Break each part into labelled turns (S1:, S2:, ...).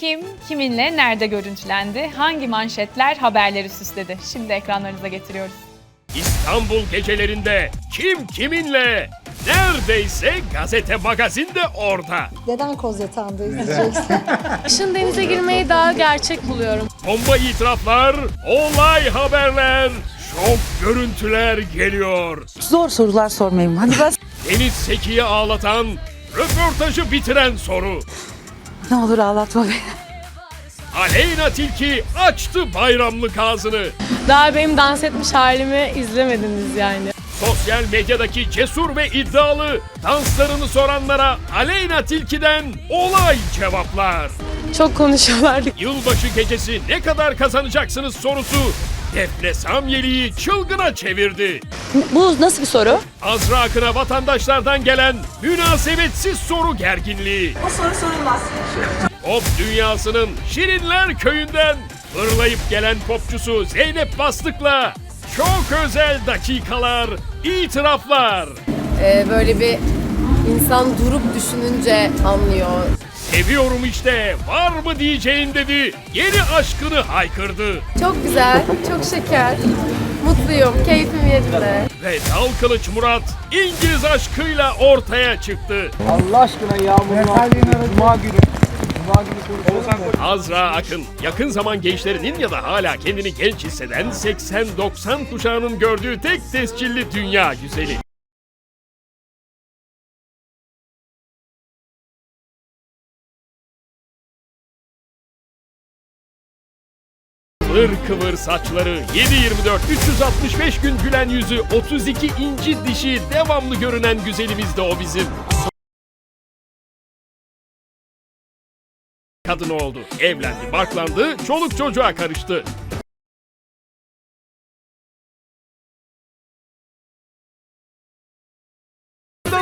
S1: Kim, kiminle, nerede görüntülendi? Hangi manşetler haberleri süsledi? Şimdi ekranlarınıza getiriyoruz.
S2: İstanbul gecelerinde kim kiminle? Neredeyse gazete magazin de orada.
S3: Neden koz yatağında izleyeceksin?
S4: Kışın denize girmeyi daha gerçek buluyorum.
S2: Bomba itiraflar, olay haberler, şok görüntüler geliyor.
S5: Zor sorular sormayayım. Hadi ben
S2: Deniz Seki'yi ağlatan, röportajı bitiren soru.
S5: Ne olur ağlatma beni.
S2: Aleyna Tilki açtı bayramlık ağzını.
S4: Daha benim dans etmiş halimi izlemediniz yani.
S2: Sosyal medyadaki cesur ve iddialı danslarını soranlara Aleyna Tilki'den olay cevaplar.
S4: Çok konuşuyorlardı.
S2: Yılbaşı gecesi ne kadar kazanacaksınız sorusu Defne Samyeli'yi çılgına çevirdi.
S6: Bu nasıl bir soru?
S2: Azra Akın'a vatandaşlardan gelen münasebetsiz soru gerginliği.
S7: O soru sorulmaz.
S2: Pop dünyasının Şirinler Köyü'nden fırlayıp gelen popçusu Zeynep Bastık'la çok özel dakikalar, itiraflar.
S8: Ee, böyle bir insan durup düşününce anlıyor.
S2: Seviyorum işte, var mı diyeceğin dedi, yeni aşkını haykırdı.
S8: Çok güzel, çok şeker. Mutluyum, keyfim yerinde.
S2: Ve Dal Kılıç Murat İngiliz aşkıyla ortaya çıktı.
S9: Allah aşkına yağmurlu Cuma günü.
S2: Azra Akın, yakın zaman gençlerinin ya da hala kendini genç hisseden 80-90 kuşağının gördüğü tek tescilli dünya güzeli. Kıvır kıvır saçları, 7-24, 365 gün gülen yüzü, 32 inci dişi, devamlı görünen güzelimiz de o bizim. Kadın oldu, evlendi, barklandı, çoluk çocuğa karıştı.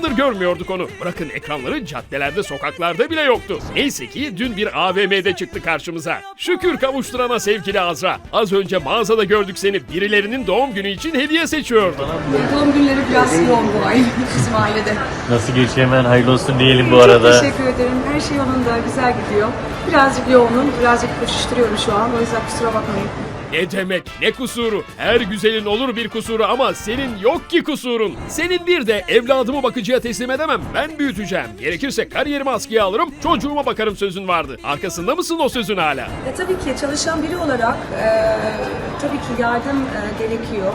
S2: Yıllardır görmüyorduk onu. Bırakın ekranları caddelerde, sokaklarda bile yoktu. Neyse ki dün bir AVM'de çıktı karşımıza. Şükür kavuşturana sevgili Azra. Az önce mağazada gördük seni. Birilerinin doğum günü için hediye seçiyordun.
S7: Doğum günleri biraz yoğun bu ay bizim ailede.
S10: Nasıl geçiyor hemen hayırlı olsun diyelim bu arada.
S7: Çok teşekkür ederim. Her şey yolunda, güzel gidiyor. Birazcık yoğunum, birazcık koşuşturuyorum şu an. O yüzden kusura bakmayın.
S2: Ne demek ne kusuru? Her güzelin olur bir kusuru ama senin yok ki kusurun. Senin bir de evladımı bakıcıya teslim edemem. Ben büyüteceğim. Gerekirse kariyerimi askıya alırım, çocuğuma bakarım sözün vardı. Arkasında mısın o sözün hala?
S7: E, tabii ki çalışan biri olarak e, tabii ki yardım e, gerekiyor.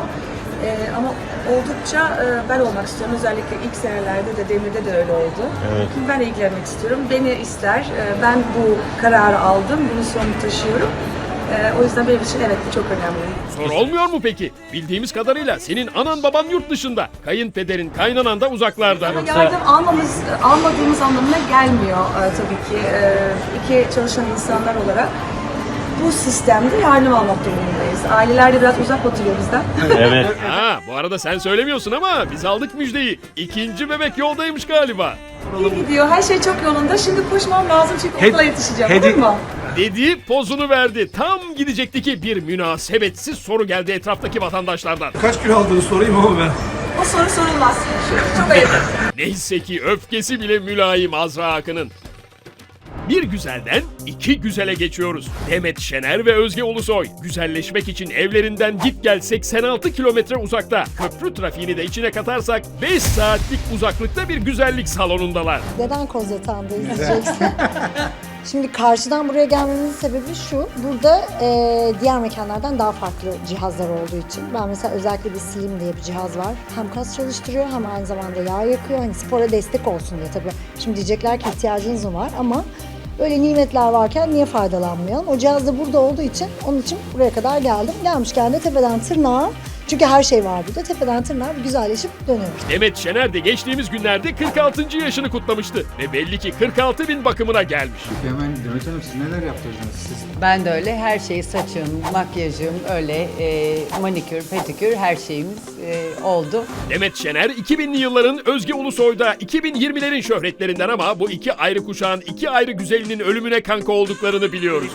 S7: E, ama oldukça e, ben olmak istiyorum. Özellikle ilk senelerde de Demir'de de öyle oldu.
S10: Evet.
S7: Ben ilgilenmek istiyorum. Beni ister. E, ben bu kararı aldım. Bunun sonunu taşıyorum. E, o yüzden benim için evet çok önemli.
S2: Sor olmuyor mu peki? Bildiğimiz kadarıyla senin anan baban yurt dışında. Kayınpederin, kaynanan da uzaklarda.
S7: Ama yardım almamız, almadığımız anlamına gelmiyor e, tabii ki. E, iki çalışan insanlar olarak bu sistemde yardım almak durumundayız. Aileler de biraz uzak oturuyor bizden.
S10: Evet.
S2: Ha, bu arada sen söylemiyorsun ama biz aldık müjdeyi. İkinci bebek yoldaymış galiba.
S7: İyi gidiyor, her şey çok yolunda. Şimdi koşmam lazım çünkü okula yetişeceğim. Olur mu?
S2: Dedi, pozunu verdi. Tam gidecekti ki bir münasebetsiz soru geldi etraftaki vatandaşlardan.
S9: Kaç kilo aldığını sorayım ama ben.
S7: O soru sorulmaz. Çok ayıp.
S2: Neyse ki öfkesi bile mülayim Azra Akın'ın. Bir güzelden iki güzele geçiyoruz. Demet Şener ve Özge Ulusoy güzelleşmek için evlerinden git gel 86 kilometre uzakta. Köprü trafiğini de içine katarsak 5 saatlik uzaklıkta bir güzellik salonundalar.
S3: Neden koz yatağında izleyeceksin? Şimdi karşıdan buraya gelmemizin sebebi şu. Burada e, diğer mekanlardan daha farklı cihazlar olduğu için. Ben mesela özellikle bir Slim diye bir cihaz var. Hem kas çalıştırıyor hem aynı zamanda yağ yakıyor. Hani spora destek olsun diye tabii. Şimdi diyecekler ki ihtiyacınız mı var ama Böyle nimetler varken niye faydalanmayalım? O cihaz da burada olduğu için onun için buraya kadar geldim. Gelmişken de tepeden tırnağa çünkü her şey var burada. Tepeden tırnağa bir güzelleşip dönüyoruz.
S2: Demet Şener de geçtiğimiz günlerde 46. yaşını kutlamıştı. Ve belli ki 46 bin bakımına gelmiş.
S9: Hemen Demet Hanım siz neler yaptırdınız siz?
S6: Ben de öyle her şeyi saçım, makyajım öyle e, manikür, pedikür her şeyimiz e, oldu.
S2: Demet Şener 2000'li yılların Özge Ulusoy'da 2020'lerin şöhretlerinden ama bu iki ayrı kuşağın iki ayrı güzelinin ölümüne kanka olduklarını biliyoruz.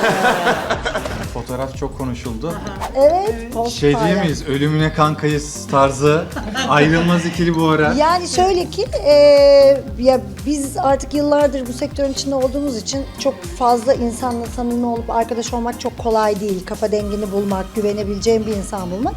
S11: fotoğraf çok konuşuldu.
S3: Evet.
S11: Şey
S3: paylaş.
S11: diyemeyiz, ölümüne kankayız tarzı. Ayrılmaz ikili bu ara.
S3: Yani şöyle ki e, ya biz artık yıllardır bu sektörün içinde olduğumuz için çok fazla insanla samimi olup arkadaş olmak çok kolay değil. Kafa dengini bulmak, güvenebileceğim bir insan bulmak.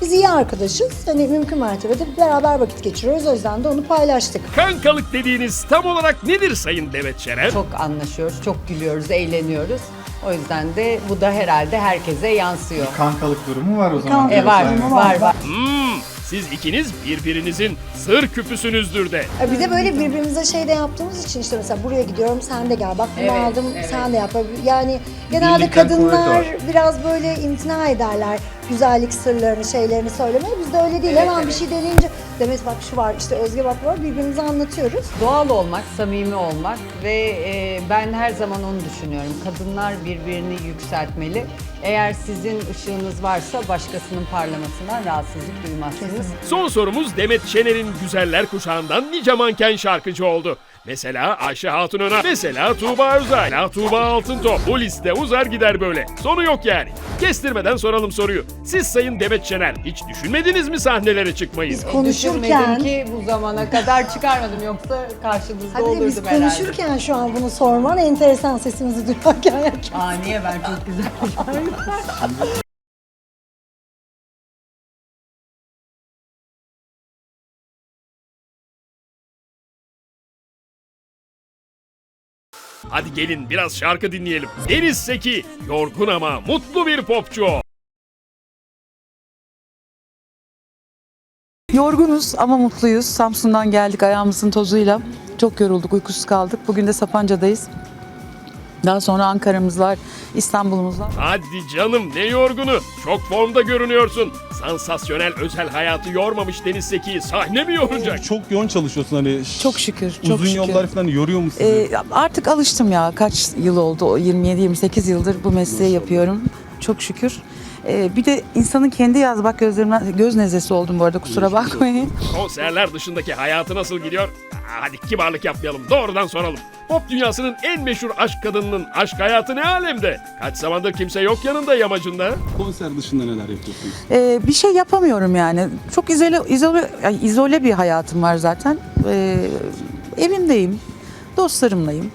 S3: Biz iyi arkadaşız. Hani mümkün mertebede beraber vakit geçiriyoruz. O yüzden de onu paylaştık.
S2: Kankalık dediğiniz tam olarak nedir Sayın Demet Şener?
S6: Çok anlaşıyoruz, çok gülüyoruz, eğleniyoruz. O yüzden de bu da herhalde herkese yansıyor.
S11: Kankalık durumu var o zaman.
S3: Kankalık
S6: E var,
S11: diyoruz yani.
S6: var, var.
S2: Hmm, siz ikiniz birbirinizin sır küpüsünüzdür de.
S3: E, Bir de böyle birbirimize şey de yaptığımız için işte mesela buraya gidiyorum sen de gel bak bunu
S6: Evet,
S3: aldım
S6: evet.
S3: sen de yap. Yani genelde
S11: Birlikten kuvvet
S3: kadınlar
S11: var.
S3: biraz böyle imtina ederler güzellik sırlarını şeylerini söylemeye. Biz de öyle değil
S6: Evet,
S3: hemen bir
S6: evet.
S3: şey deneyince Demet bak şu var işte Özge bak var birbirimize anlatıyoruz.
S6: Doğal olmak, samimi olmak ve e, ben her zaman onu düşünüyorum. Kadınlar birbirini yükseltmeli. Eğer sizin ışığınız varsa başkasının parlamasından rahatsızlık duymazsınız.
S2: Son sorumuz Demet Şener'in güzeller kuşağından nice manken şarkıcı oldu. Mesela Ayşe Hatun Öner, mesela Tuğba Özay, mesela Tuğba Altıntop. Bu liste uzar gider böyle. Sonu yok yani. Kestirmeden soralım soruyu. Siz Sayın Demet Şener hiç düşünmediniz mi sahnelere çıkmayı?
S3: Biz
S6: Düşünmedim
S3: konuşurken
S6: ki bu zamana kadar çıkarmadım yoksa karşınızda
S3: Hadi de
S6: olurdum
S3: biz
S6: herhalde.
S3: konuşurken şu an bunu sorman enteresan sesimizi duyarken.
S6: Aa niye ben çok güzel
S2: Hadi gelin biraz şarkı dinleyelim. Deniz Seki, yorgun ama mutlu bir popçu.
S5: Yorgunuz ama mutluyuz. Samsun'dan geldik ayağımızın tozuyla. Çok yorulduk, uykusuz kaldık. Bugün de Sapanca'dayız. Daha sonra Ankara'mız var, İstanbul'umuz var.
S2: Hadi canım ne yorgunu. Çok formda görünüyorsun. Sansasyonel özel hayatı yormamış Deniz Seki'yi sahne mi yoracak?
S9: Çok yoğun çalışıyorsun hani.
S5: Çok şükür, çok
S9: Uzun
S5: şükür.
S9: yollar falan yoruyor mu sizi?
S5: Ee, artık alıştım ya. Kaç yıl oldu? 27-28 yıldır bu mesleği yapıyorum. Çok şükür. Ee, bir de insanın kendi yaz bak gözlerimden göz nezlesi oldum bu arada kusura bakmayın.
S2: Konserler dışındaki hayatı nasıl gidiyor? Aa, Hadi kibarlık yapmayalım. Doğrudan soralım. Pop dünyasının en meşhur aşk kadınının aşk hayatı ne alemde? Kaç zamandır kimse yok yanında yamacında?
S9: Konser dışında neler yapıyorsunuz?
S5: Ee, bir şey yapamıyorum yani. Çok izole, izole, izole bir hayatım var zaten. Ee, evimdeyim, dostlarımlayım.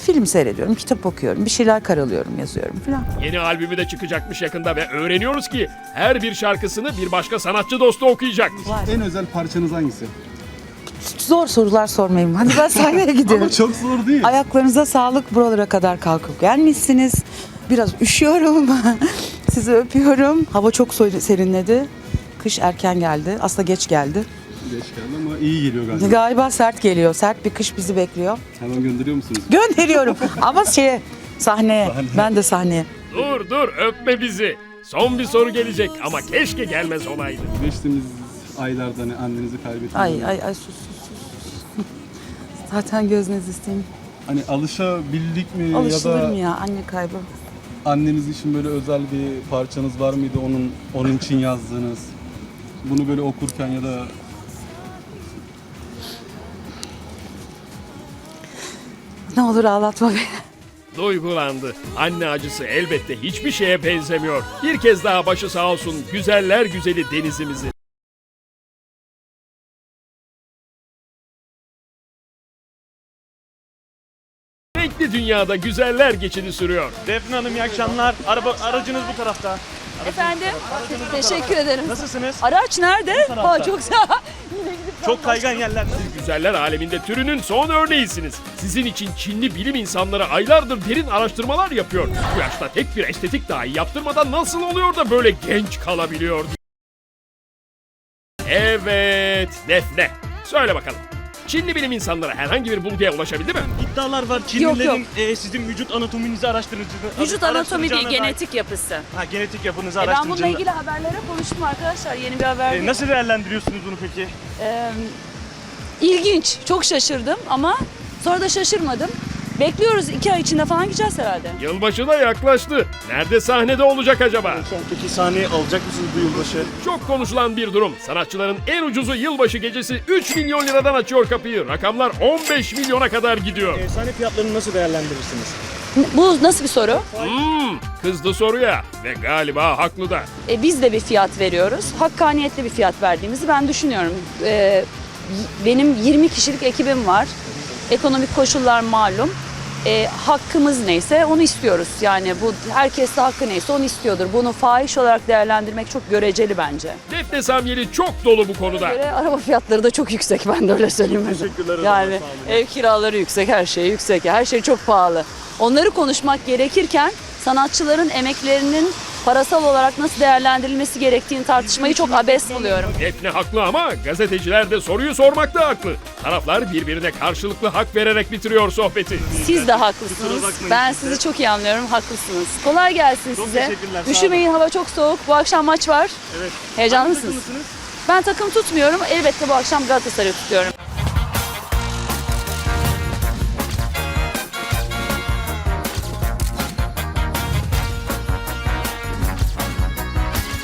S5: Film seyrediyorum, kitap okuyorum, bir şeyler karalıyorum, yazıyorum falan.
S2: Yeni albümü de çıkacakmış yakında ve öğreniyoruz ki her bir şarkısını bir başka sanatçı dostu okuyacak.
S9: En özel parçanız hangisi?
S5: Zor sorular sormayayım. Hadi ben sahneye gidiyorum.
S9: Ama çok zor değil.
S5: Ayaklarınıza sağlık buralara kadar kalkıp gelmişsiniz. Biraz üşüyorum. Sizi öpüyorum. Hava çok serinledi. Kış erken geldi. Aslında geç geldi.
S9: Geç geldi ama iyi geliyor galiba.
S5: Galiba sert geliyor. Sert bir kış bizi bekliyor.
S9: Hemen gönderiyor musunuz?
S5: Gönderiyorum. Ama şeye sahneye.
S9: Sahneye.
S5: Ben de sahneye.
S2: Dur dur öpme bizi. Son bir soru gelecek ama keşke gelmez olaydı.
S9: Geçtiğimiz aylarda hani annenizi kaybettiniz.
S5: Ay ay ay sus sus sus. Zaten göz nezlesiyim.
S9: Hani alışabildik mi ya
S5: Alışılır
S9: da
S5: mı ya anne kaybı?
S9: anneniz için böyle özel bir parçanız var mıydı onun onun için yazdığınız? Bunu böyle okurken ya da
S5: Ne olur ağlatma beni.
S2: Duygulandı. Anne acısı elbette hiçbir şeye benzemiyor. Bir kez daha başı sağ olsun güzeller güzeli denizimizi. Renkli dünyada güzeller geçidi sürüyor.
S10: Defne Hanım iyi akşamlar. Araba, aracınız bu tarafta.
S4: Efendim? Teşekkür ederim.
S10: Nasılsınız?
S4: Araç nerede? Aa, çok sağ
S10: Çok kaygan yerler.
S2: Güzeller aleminde türünün son örneğisiniz. Sizin için Çinli bilim insanları aylardır derin araştırmalar yapıyor. Bu yaşta tek bir estetik dahi yaptırmadan nasıl oluyor da böyle genç kalabiliyor? Evet, Defne. Söyle bakalım. Çinli bilim insanları herhangi bir bulguya ulaşabildi mi?
S10: İddialar var.
S4: Yok,
S10: Çinlilerin e, sizin vücut anatominizi araştırıcı.
S4: Vücut anatomi değil,
S10: araştıracağına dair-
S4: genetik yapısı.
S10: Ha, genetik yapınızı
S4: E ben bununla ilgili haberlere konuştum arkadaşlar. Yeni bir haber.
S10: E, nasıl değerlendiriyorsunuz bunu peki?
S4: Ee, ilginç. Çok şaşırdım ama sonra da şaşırmadım. Bekliyoruz. iki ay içinde falan gideceğiz herhalde.
S2: Yılbaşı da yaklaştı. Nerede sahnede olacak acaba?
S10: Peki sahneye alacak mısınız bu yılbaşı?
S2: Çok konuşulan bir durum. Sanatçıların en ucuzu yılbaşı gecesi 3 milyon liradan açıyor kapıyı. Rakamlar 15 milyona kadar gidiyor.
S10: E, sahne fiyatlarını nasıl değerlendirirsiniz?
S4: Bu nasıl bir soru?
S2: Hmm, kızdı soruya ve galiba haklı da.
S4: E, biz de bir fiyat veriyoruz. Hakkaniyetli bir fiyat verdiğimizi ben düşünüyorum. E, benim 20 kişilik ekibim var. Ekonomik koşullar malum. E, hakkımız neyse onu istiyoruz. Yani bu herkes hakkı neyse onu istiyordur. Bunu fahiş olarak değerlendirmek çok göreceli bence.
S2: Defne Samyeli çok dolu bu konuda.
S4: Göre araba fiyatları da çok yüksek ben de öyle söyleyeyim.
S10: Teşekkürler
S4: Yani ev kiraları yüksek, her şey yüksek. Her şey çok pahalı. Onları konuşmak gerekirken sanatçıların emeklerinin parasal olarak nasıl değerlendirilmesi gerektiğini tartışmayı çok abes buluyorum.
S2: Defne haklı ama gazeteciler de soruyu sormakta haklı. Taraflar birbirine karşılıklı hak vererek bitiriyor sohbeti.
S4: Siz de haklısınız. Ben sizi çok iyi anlıyorum. Haklısınız. Kolay gelsin
S10: Çok
S4: size.
S10: teşekkürler, sağ
S4: Üşümeyin hava çok soğuk. Bu akşam maç var.
S10: Evet.
S4: Heyecanlı
S10: Hangi
S4: mısınız?
S10: takımlısınız?
S4: Ben takım tutmuyorum. Elbette bu akşam Galatasaray'ı tutuyorum.